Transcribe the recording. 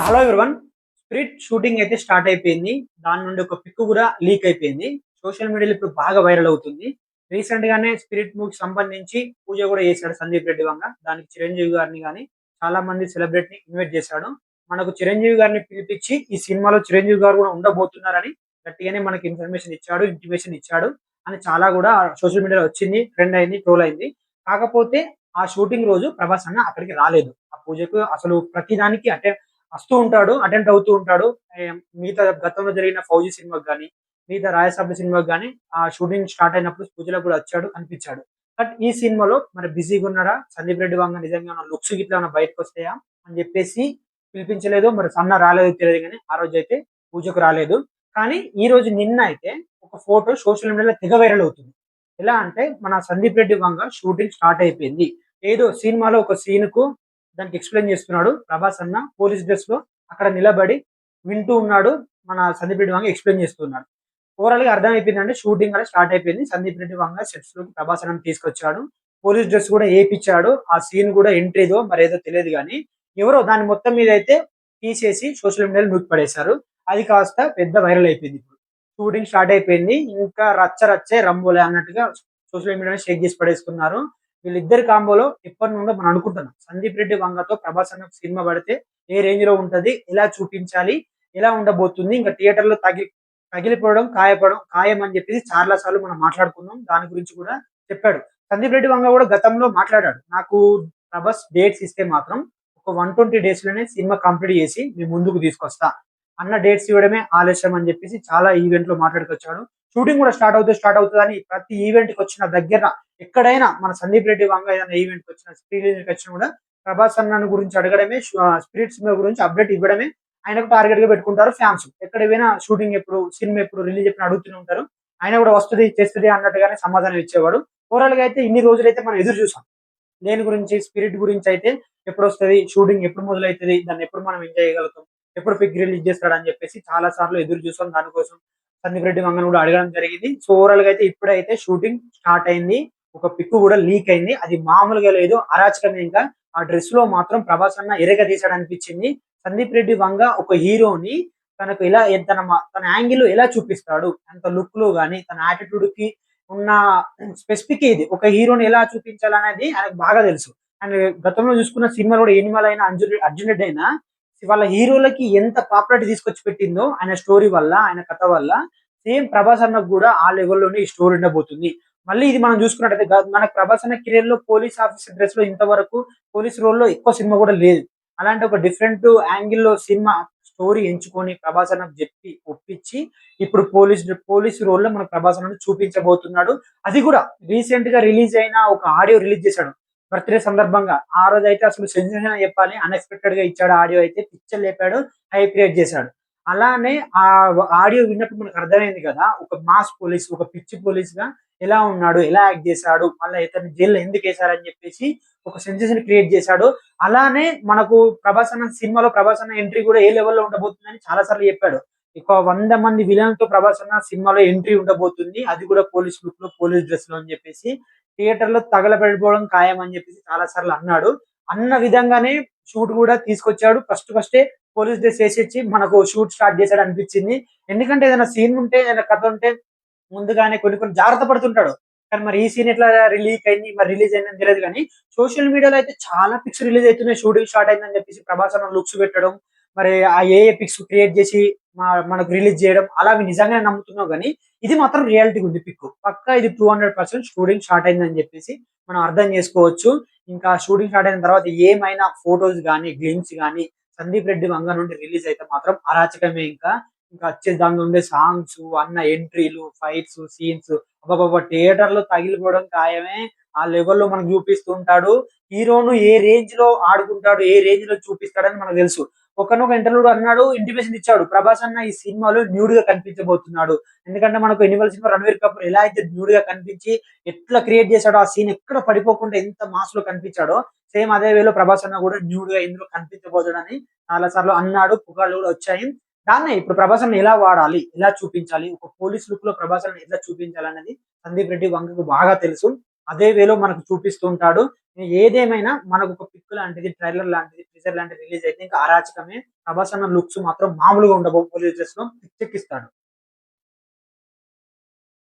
Hello everyone Spirit shooting అయితే start అయిపోయింది. దాని నుండి ఒక పిక్ కూడా లీక్ అయిపోయింది. సోషల్ మీడియాలో ఇప్పుడు బాగా వైరల్ అవుతుంది. రీసెంట్ గానే స్పిరిట్ మూవీకి సంబంధించి పూజ కూడా చేశాడు సందీప్ రెడ్డి వంగ. దానికి చిరంజీవి గారిని కానీ చాలా మంది సెలబ్రిటీ ని ఇన్వైట్ చేశాడు. మనకు చిరంజీవి గారిని పిలిపించి ఈ సినిమాలో చిరంజీవి గారు కూడా ఉండబోతున్నారని గట్టిగానే మనకి ఇన్ఫర్మేషన్ ఇచ్చాడు ఇంటిమేషన్ ఇచ్చాడు అని చాలా కూడా సోషల్ మీడియాలో వచ్చింది ట్రెండ్ అయింది ట్రోల్ అయింది. కాకపోతే ఆ షూటింగ్ రోజు ప్రభాస్ అన్న అక్కడికి రాలేదు. ఆ పూజకు అసలు ప్రతి దానికి అటెండ్ వస్తూ ఉంటాడు అటెండ్ అవుతూ ఉంటాడు. మిగతా గతంలో జరిగిన ఫౌజీ సినిమాకి కానీ మిగతా రాయసాబ్ సినిమాకి కానీ ఆ షూటింగ్ స్టార్ట్ అయినప్పుడు పూజలో కూడా వచ్చాడు కనిపించాడు. బట్ ఈ సినిమాలో మరి బిజీగా ఉన్నాడా? సందీప్ రెడ్డి వంగ నిజంగా లుక్స్ గిట్లా ఏమైనా బయటకు వస్తాయా? అని చెప్పేసి పిలిపించలేదు. మరి సన్న రాలేదు తెలియదు కానీ ఆ రోజు అయితే పూజకు రాలేదు. కానీ ఈ రోజు నిన్న అయితే ఒక ఫోటో సోషల్ మీడియాలో తెగ వైరల్ అవుతుంది. ఎలా అంటే మన సందీప్ రెడ్డి వంగ షూటింగ్ స్టార్ట్ అయిపోయింది. ఏదో సినిమాలో ఒక సీన్కు దానికి ఎక్స్ప్లెయిన్ చేస్తున్నాడు. ప్రభాస్ అన్న పోలీస్ డ్రెస్లో అక్కడ నిలబడి వింటూ ఉన్నాడు. మన సందీప్ రెడ్డి వంగ ఎక్స్ప్లెయిన్ చేస్తున్నాడు. ఓవరాల్గా అర్థమైపోయింది షూటింగ్ కూడా స్టార్ట్ అయిపోయింది. సందీప్ రెడ్డి వంగ సెట్స్లోకి ప్రభాస్ అన్న తీసుకొచ్చాడు. పోలీస్ డ్రెస్ కూడా వేయించాడు. ఆ సీన్ కూడా ఎంట్రీదో మరి ఏదో తెలియదు కానీ ఎవరో దాని మొత్తం మీద అయితే తీసేసి సోషల్ మీడియాలో నూకి పడేశారు. అది కాస్త పెద్ద వైరల్ అయిపోయింది ఇప్పుడు. షూటింగ్ స్టార్ట్ అయిపోయింది. ఇంకా రచ్చ రచ్చే రంబోలే అన్నట్టుగా సోషల్ మీడియాలో షేక్ చేసి పడేసుకున్నారు. వీళ్ళిద్దరి కాంబోలో ఎప్పటి నుండో మనం అనుకుంటున్నాం. సందీప్ రెడ్డి వంగతో ప్రభాస్ అన్న సినిమా పడితే ఏ రేంజ్లో ఉంటది ఎలా చూపించాలి ఎలా ఉండబోతుంది ఇంకా థియేటర్లో తగిలిపోవడం కాయపడడం ఖాయం అని చెప్పేసి చాలా సార్లు మనం మాట్లాడుకున్నాం. దాని గురించి కూడా చెప్పాడు. సందీప్ రెడ్డి వంగ కూడా గతంలో మాట్లాడాడు. నాకు ప్రభాస్ డేట్స్ ఇస్తే మాత్రం ఒక వన్ ట్వంటీ డేస్లోనే సినిమా కంప్లీట్ చేసి మీ ముందుకు తీసుకొస్తా అన్న డేట్స్ ఇవ్వడమే ఆలస్యం అని చెప్పేసి చాలా ఈవెంట్లో మాట్లాడుకొచ్చాడు. షూటింగ్ కూడా స్టార్ట్ అవుతుంది స్టార్ట్ అవుతుందని ప్రతి ఈవెంట్కి వచ్చిన దగ్గర ఎక్కడైనా మన సందీప్ రెడ్డి వంగ ఏదైనా ఈవెంట్కి వచ్చిన స్క్రీన్ వచ్చిన కూడా ప్రభాస్ అన్న గురించి అడగడమే స్పిరిట్ సినిమా గురించి అప్డేట్ ఇవ్వడమే. ఆయనకు టార్గెట్గా పెట్టుకుంటారు ఫ్యాన్స్ ఎక్కడ పోయినా షూటింగ్ ఎప్పుడు సినిమా ఎప్పుడు రిలీజ్ ఎప్పుడు అడుగుతూనే ఉంటారు. ఆయన కూడా వస్తుంది చేస్తుంది అన్నట్టుగానే సమాధానం ఇచ్చేవాడు. ఓవరాల్గా అయితే ఇన్ని రోజులు అయితే మనం ఎదురు చూసాం. దేని గురించి స్పిరిట్ గురించి అయితే ఎప్పుడు వస్తుంది షూటింగ్ ఎప్పుడు మొదలవుతుంది దాన్ని ఎప్పుడు మనం ఎంజాయ్ చేయగలుగుతాం ఎప్పుడు పిక్ రిలీజ్ చేస్తాడు అని చెప్పేసి చాలా సార్లు ఎదురు చూసాం. దానికోసం సందీప్ రెడ్డి మంగన్ కూడా అడగడం జరిగింది. సో ఓవరాల్గా అయితే ఇప్పుడైతే షూటింగ్ స్టార్ట్ అయింది. ఒక పిక్ కూడా లీక్ అయింది. అది మామూలుగా లేదు. అరాచకమే ఇంకా. ఆ డ్రెస్లో మాత్రం ప్రభాస్ అన్న ఎరగ తీసాడు అనిపించింది సందీప్ రెడ్డి వంగ ఒక హీరోని తనకు ఎలా తన తన యాంగిల్ ఎలా చూపిస్తాడు? అంత లుక్లో గానీ తన యాటిట్యూడ్కి ఉన్న స్పెసిఫిక్ ఇది. ఒక హీరోని ఎలా చూపించాలనేది ఆయనకు బాగా తెలుసు. అండ్ గతంలో చూసుకున్న సినిమాలు కూడా ఎనిమల్ అయినా అర్జున్ అర్జున్ రెడ్డి అయినా వాళ్ళ హీరోలకి ఎంత పాపులారిటీ తీసుకొచ్చి పెట్టిందో ఆయన స్టోరీ వల్ల ఆయన కథ వల్ల సేమ్ ప్రభాస్ అన్నకు కూడా ఆ లెవెల్లోనే ఈ స్టోరీ ఉండబోతుంది. మళ్ళీ ఇది మనం చూసుకున్నట్టయితే మనకు ప్రభాస్ అన్న కెరీర్లో పోలీస్ ఆఫీసర్ డ్రెస్లో ఇంతవరకు పోలీస్ రోల్లో ఎక్కువ సినిమా కూడా లేదు. అలాంటి ఒక డిఫరెంట్ యాంగిల్లో సినిమా స్టోరీ ఎంచుకొని ప్రభాస్ అన్న చెప్పి ఒప్పించి ఇప్పుడు పోలీస్ పోలీస్ రోల్లో మన ప్రభాస్ అన్న చూపించబోతున్నాడు. అది కూడా రీసెంట్గా రిలీజ్ అయిన ఒక ఆడియో రిలీజ్ చేశాడు. బర్త్డే సందర్భంగా ఆ రోజు అయితే అసలు సెన్సేషన్ చెప్పాలి. అన్ఎక్స్పెక్టెడ్గా ఇచ్చాడు ఆడియో అయితే పిక్చర్ లేపాడు హై క్రియేట్ చేశాడు. అలానే ఆ ఆడియో విన్నప్పుడు మనకు అర్థమైంది కదా ఒక మాస్ పోలీస్ ఒక పిచ్చి పోలీస్గా ఎలా ఉన్నాడు ఎలా యాక్ట్ చేశాడు మళ్ళీ ఇతను జైల్లో ఎందుకు వేశారని చెప్పేసి ఒక సెన్సేషన్ క్రియేట్ చేశాడు. అలానే మనకు ప్రభాస్ అన్న సినిమాలో ప్రభాస్ అన్న ఎంట్రీ కూడా ఏ లెవెల్లో ఉండబోతుందని చాలా సార్లు చెప్పాడు. ఒక వంద మంది విలన్తో ప్రభాస్ అన్న సినిమాలో ఎంట్రీ ఉండబోతుంది. అది కూడా పోలీస్ లుక్లో పోలీస్ డ్రెస్లో అని చెప్పేసి థియేటర్లో తగలబడిపోవడం ఖాయం అని చెప్పేసి చాలా సార్లు అన్నాడు. అన్న విధంగానే షూట్ కూడా తీసుకొచ్చాడు. ఫస్ట్ ఫస్టే పోలీస్ డ్రెస్ వేసేసి మనకు షూట్ స్టార్ట్ చేశాడు అనిపించింది. ఎందుకంటే ఏదైనా సీన్ ఉంటే ఏదైనా కథ ఉంటే ముందుగానే కొన్ని కొన్ని జాగ్రత్త పడుతుంటాడు. కానీ మరి ఈ సీన్ ఎట్లా రిలీజ్ అయింది మరి రిలీజ్ అయిందని తెలియదు కానీ సోషల్ మీడియాలో అయితే చాలా పిక్స్ రిలీజ్ అవుతున్నాయి. షూటింగ్ స్టార్ట్ అయిందని చెప్పేసి ప్రభాస్ అన్న లుక్స్ పెట్టడం మరి ఆ ఏ పిక్స్ క్రియేట్ చేసి మనకు రిలీజ్ చేయడం అలా అవి నిజంగానే నమ్ముతున్నావు కానీ ఇది మాత్రం రియాలిటీ ఉంది పిక్ పక్కా ఇది two hundred percent shooting start అయిందని చెప్పేసి మనం అర్థం చేసుకోవచ్చు. ఇంకా షూటింగ్ స్టార్ట్ అయిన తర్వాత ఏమైనా ఫొటోస్ కానీ గ్లిమ్స్ కానీ సందీప్ రెడ్డి వంగ నుండి రిలీజ్ అయితే మాత్రం అరాచకమే ఇంకా. ఇంకా వచ్చే దానిలో ఉండే సాంగ్స్ అన్న ఎంట్రీలు ఫైట్స్ సీన్స్ ఒక్కొక్క థియేటర్లో తగిలిపోవడం ఖాయమే. ఆ లెవెల్లో మనకు చూపిస్తూ ఉంటాడు. హీరోను ఏ రేంజ్లో ఆడుకుంటాడు ఏ రేంజ్లో చూపిస్తాడని మనకు తెలుసు. ఒకనొక ఇంటర్వ్యూ అన్నాడు ఇంటిమేషన్ ఇచ్చాడు. ప్రభాస్ అన్న ఈ సినిమాలో న్యూడ్గా కనిపించబోతున్నాడు. ఎందుకంటే మనకు ఎన్నివల్ సినిమా రణవీర్ కపూర్ ఎలా అయితే న్యూడ్గా కనిపించి ఎట్లా క్రియేట్ చేశాడో ఆ సీన్ ఎక్కడ పడిపోకుండా ఎంత మాస్లో కనిపించాడో సేమ్ అదే వేలో ప్రభాస్ అన్న కూడా న్యూడ్గా ఇందులో కనిపించబోతాడని చాలా సార్లు అన్నాడు పుకార్లు కూడా వచ్చాయి. దాన్నే ఇప్పుడు ప్రభాస్ అన్న ఎలా వాడాలి ఎలా చూపించాలి ఒక పోలీస్ లుక్లో ప్రభాస్ అన్న ఎలా చూపించాలి అనేది సందీప్ రెడ్డి వంగకు బాగా తెలుసు. అదే వేలో మనకు చూపిస్తూ ఉంటాడు ఏదేమైనా మనకు ఒక పిక్ లాంటిది ట్రైలర్ లాంటిది టీజర్ లాంటి రిలీజ్ అయితే ఇంకా అరాచకమే. ప్రభాస్ అన్న లుక్స్ మాత్రం మామూలుగా ఉండబో పోలీస్ డ్రెస్లో పిచ్చెక్కిస్తాడు